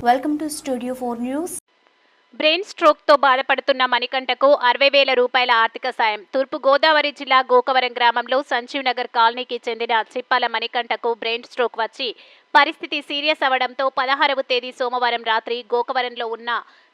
Welcome to studio four news brain స్ట్రోక్తో బాధపడుతున్న మణికంఠకు అరవై వేల రూపాయల ఆర్థిక సాయం. తూర్పు గోదావరి జిల్లా గోకవరం గ్రామంలో సంజీవ్ నగర్ కాలనీకి చెందిన చిప్పాల మణికంఠకు బ్రెయిన్ స్ట్రోక్ వచ్చి పరిస్థితి సీరియస్ అవడంతో పదహారవ తేదీ సోమవారం రాత్రి గోకవరంలో ఉన్న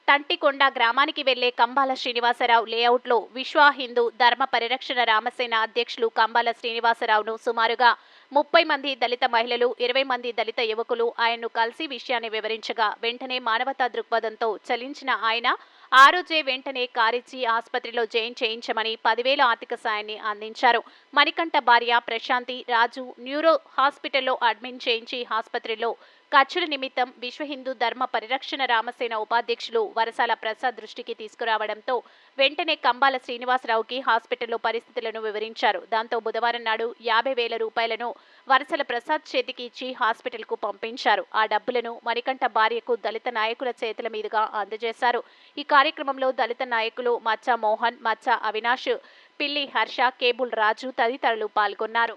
తంటికొండ గ్రామానికి వెళ్ళే కంబాల శ్రీనివాసరావు లేఅవుట్లో విశ్వ హిందూ ధర్మ పరిరక్షణ రామసేన అధ్యక్షులు కంబాల శ్రీనివాసరావును సుమారుగా ముప్పై మంది దళిత మహిళలు ఇరవై మంది దళిత యువకులు ఆయన్ను కలిసి విషయాన్ని వివరించగా వెంటనే మానవతా దృక్పథంతో చలించిన ఆయన ఆ రోజే వెంటనే కారిచ్చి ఆసుపత్రిలో జైన్ చేయించమని పదివేల ఆర్థిక సాయాన్ని అందించారు. మణికంఠ భార్య ప్రశాంతి రాజు న్యూరో హాస్పిటల్లో అడ్మిట్ చేయించి ఆసుపత్రిలో ఖర్చుల నిమిత్తం విశ్వ హిందూ ధర్మ పరిరక్షణ రామసేన ఉపాధ్యక్షులు వరసాల ప్రసాద్ దృష్టికి తీసుకురావడంతో వెంటనే కంబాల శ్రీనివాసరావుకి హాస్పిటల్లో పరిస్థితులను వివరించారు. దాంతో బుధవారం నాడు యాభై వేల రూపాయలను వరసల ప్రసాద్ చేతికి ఇచ్చి హాస్పిటల్కు పంపించారు. ఆ డబ్బులను మణికంఠ భార్యకు దళిత నాయకుల చేతుల మీదుగా అందజేశారు. ఈ కార్యక్రమంలో దళిత నాయకులు మచ్చ మోహన్ మచ్చ అవినాష్ పిల్లి హర్ష కేబుల్ రాజు తదితరులు పాల్గొన్నారు.